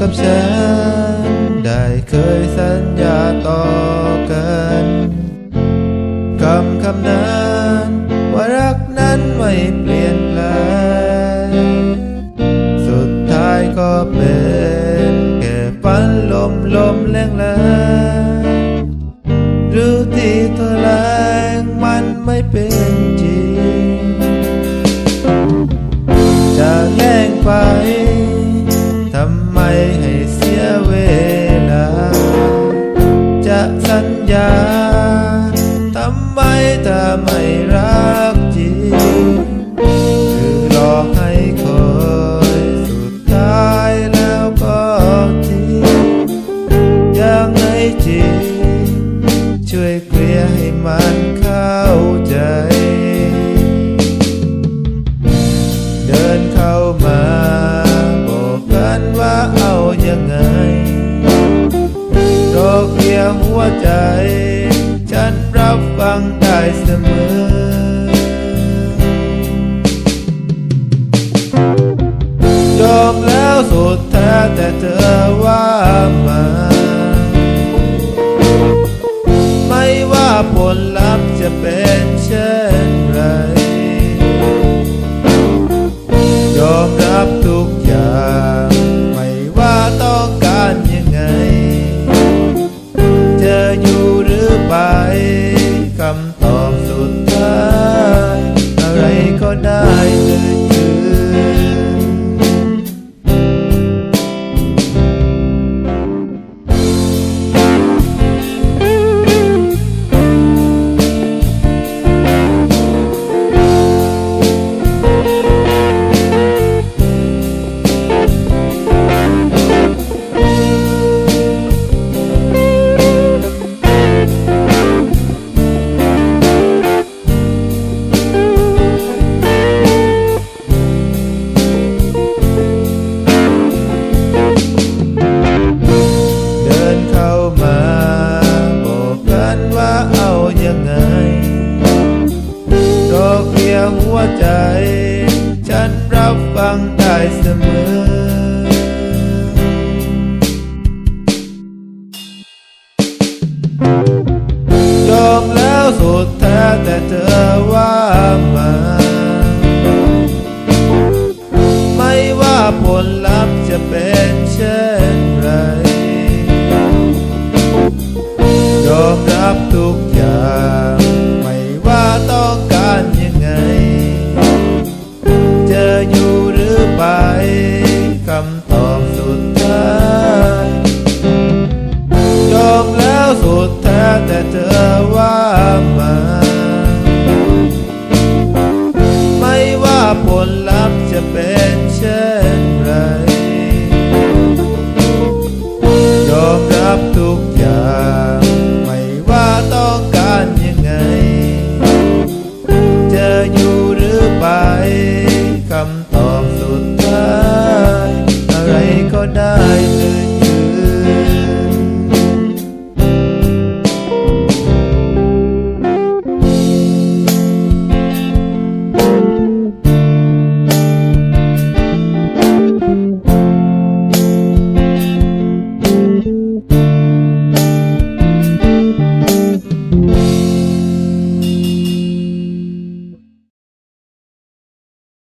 กับฉัน ได้เคยสัญญาต่อกันคำคำนั้นว่ารักนั้นไม่เปลี่ยนแปลงสุดท้ายก็เป็นแค่ฝันลมลมแรงแรงรือที่เธอแรงมันไม่เป็นจริงจะแย่งไป ยังไงจริงช่วยเคลียร์ให้มันเข้าใจ เดินเข้ามาบอกกันว่าเอายังไงรอเคลียร์หัวใจ ฉันรับฟังได้เสมอยอมแล้วสุดแท้แต่เธอว่ามา ผลลัพธ์จะเป็นเช่นไร อเคลียร์หัวใจ ฉันรับฟังได้เสมอยอมแล้วสุดแท้แต่เธอว่ามา ไม่ว่าผลลัพธ์จะเป็นเช่น จะอยู่หรือไปคำตอบสุดท้ายยอแล้วสุดแท้แต่เธอว่ามา ไม่ว่าผลลัพธ์จะเป็นเช่นไร